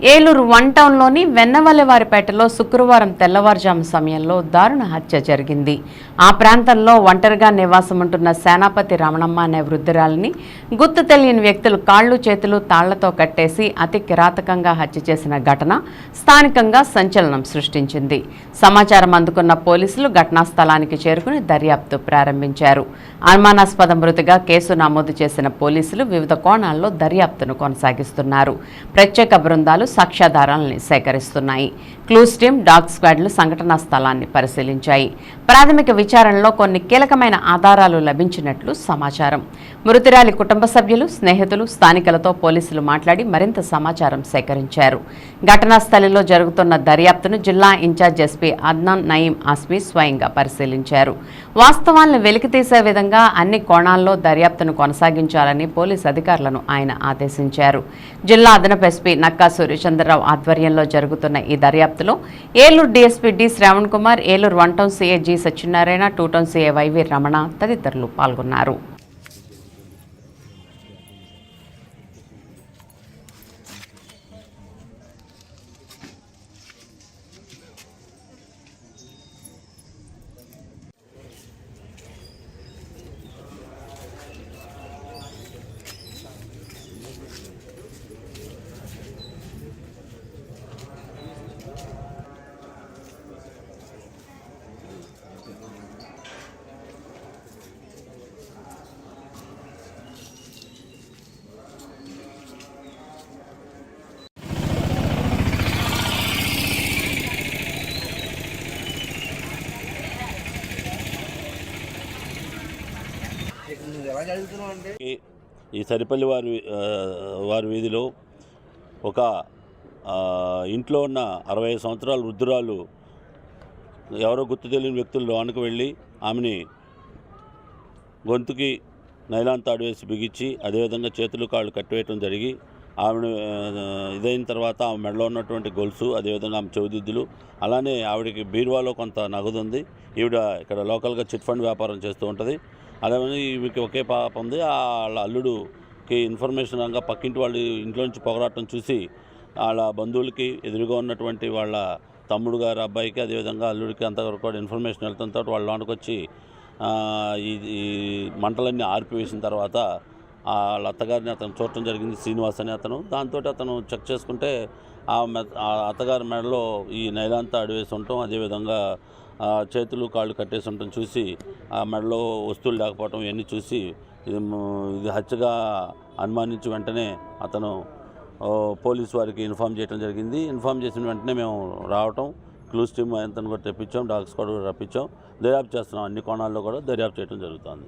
Eluru one టౌన్లోని వెన్నవల్లివారిపేటలో శుక్రవారం తెల్లవారుజాము సమయంలో దారుణ హత్య జరిగింది. ఆ ప్రాంతంలో ఒంటరిగా నివాసముంటున్న సేనాపతి రమణమ్మ అనే వృద్ధురాలిని గుర్తు తెలియని వ్యక్తులు కాళ్ళు చేతులు తాళ్ళతో కట్టేసి అతి కిరాతకంగా హత్య చేసిన ఘటన స్థానికంగా సంచలనం సృష్టించింది. సమాచారం అందుకున్న పోలీసులు ఘటనా స్థలానికి చేరుకుని దర్యాప్తు ప్రారంభించారు. అనుమానాస్పద మృతిగా కేసు నమోదు చేసిన పోలీసులు వివిధ కోణాల్లో దర్యాప్తును కొనసాగిస్తున్నారు. ప్రత్యేక బృందాలు సాక్ష్యాధారాలని సేకరిస్తున్నాయి. క్లూస్ టీమ్ డాగ్ స్క్వాడ్లు సంఘటనా స్థలాన్ని పరిశీలించాయి. ప్రాథమిక విచారణలో కొన్ని కీలకమైన ఆధారాలు లభించినట్లు సమాచారం. మృతురాలి కుటుంబ సభ్యులు స్నేహితులు స్థానికులతో పోలీసులు మాట్లాడి మరింత సమాచారం సేకరించారు. ఘటనా స్థలిలో జరుగుతున్న దర్యాప్తును జిల్లా ఇన్ఛార్జ్ ఎస్పీ అద్నాన్ నయీం ఆస్మి స్వయంగా పరిశీలించారు. వాస్తవాలను వెలికితీసే విధంగా అన్ని కోణాల్లో దర్యాప్తును కొనసాగించాలని పోలీస్ అధికారులను ఆయన ఆదేశించారు. జిల్లా అదనపు ఎస్పీ నక్కా సూర్యచంద్రరావు ఆధ్వర్యంలో జరుగుతున్న ఈ దర్యాప్తులో Eluru DSP D Shravan Kumar Eluru one town CA G Satyanarayana two town CA YV Ramana తదితరులు పాల్గొన్నారు. ఈ- సరిపల్లి వారి వారి వీధిలో ఒక ఇంట్లో ఉన్న అరవై ఐదు సంవత్సరాల వృద్ధురాలు ఎవరో గుర్తు తెలియని వ్యక్తులు లోనికి వెళ్ళి ఆమెని గొంతుకి నైలాన్ తాడు వేసి బిగించి అదేవిధంగా చేతులు కాళ్ళు కట్టివేయటం జరిగి ఆవిడ ఇదైన తర్వాత ఆమె మెడలో ఉన్నటువంటి గొలుసు అదేవిధంగా ఆమె చెవిదిద్దులు. అలానే ఆవిడకి బీరువాలో కొంత నగదు ఉంది ఈవిడ ఇక్కడ లోకల్గా చిట్ ఫండ్ వ్యాపారం చేస్తూ ఉంటుంది. అలాగే ఈమెకి ఒకే పాప ఉంది. వాళ్ళ అల్లుడుకి ఇన్ఫర్మేషన్ రంగా పక్కింటి వాళ్ళు ఇంట్లో నుంచి పొగరాటం చూసి వాళ్ళ బంధువులకి ఎదురుగా ఉన్నటువంటి వాళ్ళ తమ్ముడు గారు అబ్బాయికి అదేవిధంగా అల్లుడికి అంతవరకు కూడా ఇన్ఫర్మేషన్ వెళ్తుంతో వాళ్ళ లోనికి వచ్చి ఈ మంటలన్నీ ఆర్పివేసిన తర్వాత వాళ్ళ అత్తగారిని అతను చూడటం జరిగింది శ్రీనివాస్ అని అతను. దాంతో అతను చెక్ చేసుకుంటే ఆ మె- ఆ అత్తగారి మెడలో ఈ నైలాంతా అడివేసి ఉండటం అదేవిధంగా చేతులు కాళ్ళు కట్టేసి ఉండటం చూసి ఆ మెడలో వస్తువులు లేకపోవటం ఇవన్నీ చూసి ఇది ఇది హత్యగా అనుమానించి వెంటనే అతను పోలీసు పోలీస్ వారికి ఇన్ఫామ్ చేయడం జరిగింది. ఇన్ఫామ్ చేసిన వెంటనే మేము రావటం క్లూస్ టీమ్ అంతా కూడా తెప్పించాం డాగ్ స్క్వాడ్ కూడా రప్పించాం. దర్యాప్తు చేస్తున్నాం అన్ని కోణాల్లో కూడా దర్యాప్తు చేయడం జరుగుతుంది.